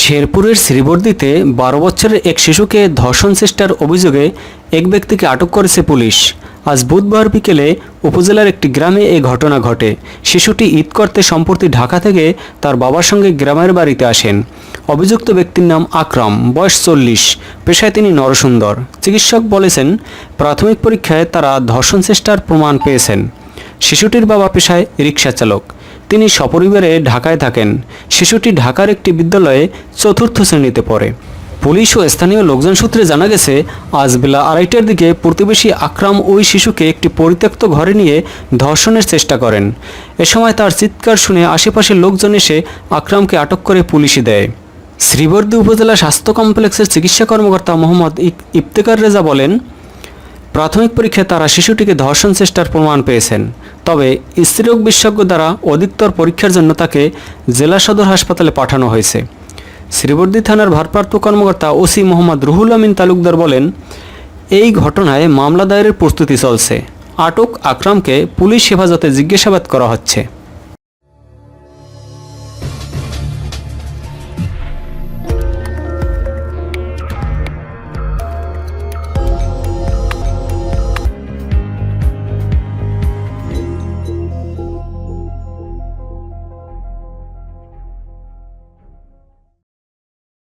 শেরপুরের শ্রীবর্দিতে বারো বছরের এক শিশুকে ধর্ষণ চেষ্টার অভিযোগে এক ব্যক্তিকে আটক করেছে পুলিশ। আজ বুধবার বিকেলে উপজেলার একটি গ্রামে এ ঘটনা ঘটে। শিশুটি ঈদ করতে সম্প্রতি ঢাকা থেকে তার বাবার সঙ্গে গ্রামের বাড়িতে আসেন। অভিযুক্ত ব্যক্তির নাম আকরাম, বয়স চল্লিশ, পেশায় তিনি নরসুন্দর। চিকিৎসক বলেছেন, প্রাথমিক পরীক্ষায় তারা ধর্ষণ চেষ্টার প্রমাণ পেয়েছেন। শিশুটির বাবা পেশায় রিক্সা চালক। তিনি সপরিবারে ঢাকায় থাকেন। শিশুটি ঢাকার একটি বিদ্যালয়ে চতুর্থ শ্রেণীতে পড়ে। পুলিশ ও স্থানীয় লোকজন সূত্রে জানা গেছে, আজ বেলা আড়াইটার দিকে প্রতিবেশী আকরাম ওই শিশুকে একটি পরিত্যক্ত ঘরে নিয়ে ধর্ষণের চেষ্টা করেন। এ সময় তার চিৎকার শুনে আশেপাশের লোকজন এসে আকরামকে আটক করে পুলিশে দেয়। শ্রীবর্দী উপজেলা স্বাস্থ্য কমপ্লেক্সের চিকিৎসা কর্মকর্তা মোহাম্মদ ইফতেকার রেজা বলেন, প্রাথমিক পরীক্ষায় তারা শিশুটিকে ধর্ষণ চেষ্টার প্রমাণ পেয়েছেন। তবে স্ত্রীরোগ বিশেষজ্ঞ দ্বারা অধিকতর পরীক্ষার জন্য তাকে জেলা সদর হাসপাতালে পাঠানো হয়েছে। শ্রীবর্দী থানার ভারপ্রাপ্ত কর্মকর্তা ওসি মোহাম্মদ রুহুল আমিন তালুকদার বলেন, এই ঘটনায় মামলা দায়েরের প্রস্তুতি চলছে। আটক আকরামকে পুলিশ হেফাজতে জিজ্ঞাসাবাদ করা হচ্ছে।